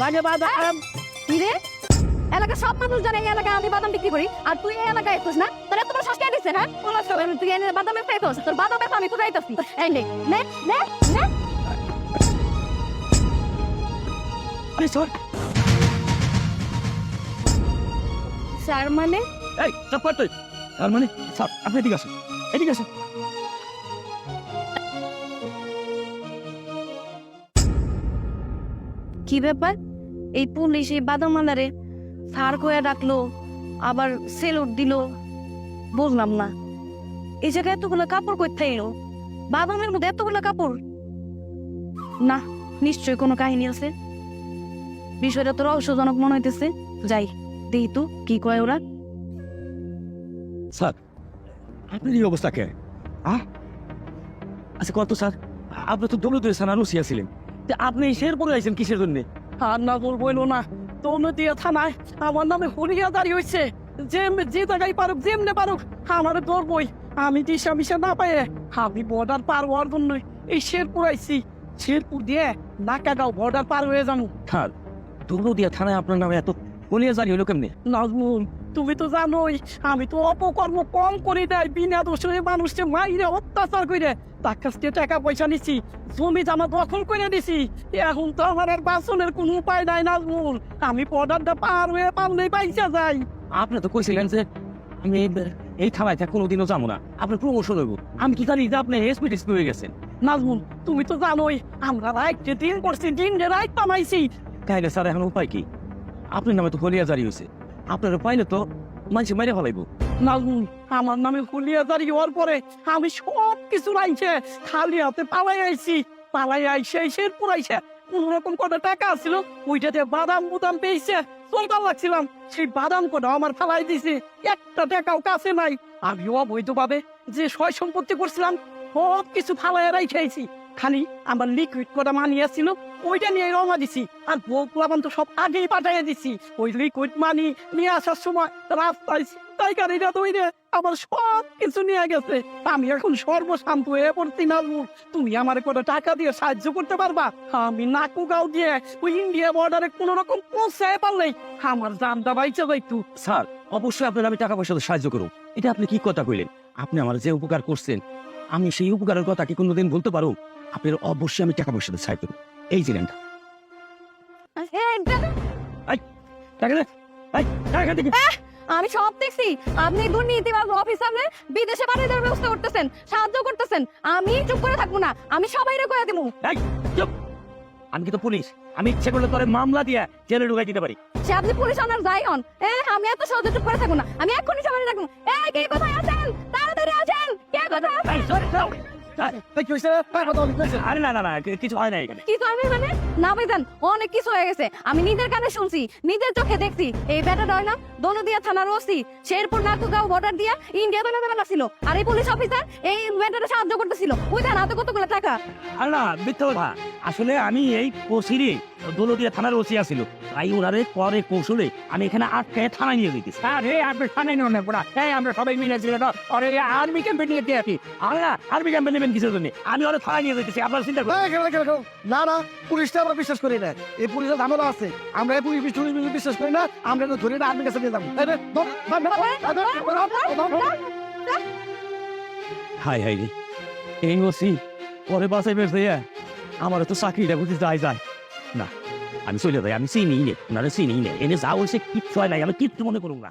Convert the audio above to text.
লাগে বাদাম কি রে? এলাকা সব মানুষ জানে এই এলাকায় আমি বাদাম বিক্রি করি। আর তুই এই এলাকায় এসছিস না? এত বড় সস্তা দিচ্ছে হ্যাঁ? তুই এনে বাদামে তোর বাদামে আমি তো যাইতাছি এই নে নে নে নে। আরে স্যার স্যার মানে? এই চাপ তুই। তার মানে স্যার আপনি এদিকে আসুন। এদিকে আসুন। কি ব্যাপার? এই পুলিশ এই বাদাম আলারে সার কয়ে ডাকলো আবার সেলুট দিল। বুঝলাম না। এই জায়গায় এতগুলো কাপড় কোথায় এলো বাদামের মধ্যে এতগুলো কাপড়? না, নিশ্চয়ই কোনো কাহিনী আছে। বিষয়টা তো রহস্যজনক মনে হইতেছে। যাই দেখি তো, কি কয় ওরা? স্যার, আপনার এই অবস্থা কে? আহ আচ্ছা কত স্যার। আপনি তো দৌলতের থানার ওসিয়া ছিলেন। আপনি শের পরে আইছেন কিসের জন্য? আর না বইল না। দৌলতিয়া থানায় আমার নামে হরিয়া দাঁড়িয়ে হয়েছে যে যে জায়গায় পারুক, যেমনে পারুক, আমার ধরবই আমি দিশা মিশা না পায়ে আমি বর্ডার পার হওয়ার জন্য এই শেরপুর আইছি। শেরপুর দিয়ে নাকাগাঁও বর্ডার পার হয়ে থান স্যার দৌলতিয়া থানায় আপনার নামে এত কলিয়া জারি হলো কেমনে? নাজমুল তুমি তো জানোই আমি তো অপকর্ম কম করে দেয় বিনা দোষে মানুষকে মাইরে অত্যাচার করে তার কাছ থেকে টাকা পয়সা নিছি জমি জামা দখল করে দিছি এখন তো আমার আর বাসনের কোনো উপায় নাই নাজমুল। আমি পর্দারটা পার হয়ে পারলেই পাইসা যাই। আপনি তো কইছিলেন যে আমি এই- এই কোনোদিনও যাব না। আপনার প্রমোশন হইব। আমি কি জানি যে আপনি এসপি টেসপি হয়ে গেছেন। নাজমুল তুমি তো জানোই আমরা রাইটে দিন করছি দিন রাইট পামাইছি তাইলে স্যার এখন উপায় কি? আপনার নামে তো কলিয়া জারি হয়েছে। আপনার পাইলে তো মানুষ মেরে ফেলাইব। আমার নামে হুলিয়া দাঁড়ি হওয়ার পরে আমি সব কিছু রাইছে খালি হাতে পালাই আইছি। পালাই আইসে শেরপুর আইসে কোন রকম টাকা ছিল ওইটাতে বাদাম বুদাম পেয়েছে। চলতাম লাগছিলাম, সেই বাদাম কটা আমার ফালাই দিছে। একটা টাকাও কাছে নাই। আমি অবৈধ ভাবে যে সয় সম্পত্তি করছিলাম সব কিছু ফালাই রাইখাইছি খালি আমার লিকুইড কটা মানি আসছিল ওইটা নিয়ে রওনা দিছি। আর বউ তো সব আগেই পাঠাইয়া দিছি। ওই লিকুইড মানি নিয়ে আসার সময় রাস্তায় আমার সব কিছু নিয়ে গেছে। আমি এখন সর্বশান্ত হয়ে তুমি আমার কোনো টাকা দিয়ে সাহায্য করতে পারবা? আমি দিয়ে ওই ইন্ডিয়া বর্ডারে কোন রকম পৌঁছায় পারলেই আমার জানটা বাইচে স্যার, অবশ্যই আপনার আমি টাকা পয়সা সাহায্য করুন এটা আপনি কি কথা কইলেন? আপনি আমার যে উপকার করছেন, আমি সেই উপকারের কথা কি কোনোদিন বলতে পারো আপনার অবশ্যই আমি টাকা পয়সা দিয়ে সাহায্য করুন এই যে নেন টাকা দে। টাকা দিকে। আমি সব দেখছি। আপনি দুর্নীতিবাজ অফিসার বিদেশে পাঠিয়ে দেওয়ার ব্যবস্থা করতেছেন সাহায্য করতেছেন। আমি চুপ করে থাকব না আমি সবাই কয়ে দিব চুপ। আমি কিন্তু পুলিশ। আমি ইচ্ছে করলে তোরে মামলা দিয়ে জেলে ঢুকাই দিতে পারি। সে আপনি পুলিশ আনার যাই হন। এ আমি এত সহজে চুপ করে থাকব না। আমি এক্ষুনি সবাই রাখব এ কে কোথায় আছেন? তাড়াতাড়ি আসেন। কে কোথায় আছেন? এই, সরে আরে না না না কিছু হয় না এখানে। কি করবে মানে? না ভাইজান অনেক কিছু হয়ে গেছে। আমি নিজের কানে শুনছি নিজের চোখে দেখছি। এই ব্যাটাটা হয় না দনদিয়া থানার ওসি শেরপুর নাকুগাঁও বর্ডার দিয়া ইন্ডিয়া ছিল আর এই পুলিশ অফিসার এই ব্যাটাটা সাহায্য করতেছিল। ওই দেন হাতে কতগুলো টাকা? আর না মিথ্যা কথা। আসলে আমি এই থানার ওসি আছিল। তাই ওনারে পরে কৌশলে আমি এখানে আটকে থানায় নিয়ে গেছি আর হে আপনি থানায় নেন না পড়া আমরা সবাই মিলে ছিল না আরে আর্মি ক্যাম্পে নিয়ে গেছি আপনি আল্লাহ আর্মি ক্যাম্পে নেবেন কিছু জন্য আমি ওরা থানায় নিয়ে গেছি আপনার চিন্তা করুন না না পুলিশটা আমরা বিশ্বাস করি না এই পুলিশের ঝামেলা আছে আমরা এই পুলিশ পুলিশ বিশ্বাস করি না আমরা ধরে না আর্মির কাছে নিয়ে যাব হাই হাই রে এই ওসি পরে বাসায় বেরতে আমার তো চাকরিটা বুঝি যায় যায় না আমি চলে যাই, আমি চিনি নে নাহলে চিনি নে, এনে যা হয়েছে কিচ্ছু হয় নাই, আমি কিচ্ছু মনে করুন না।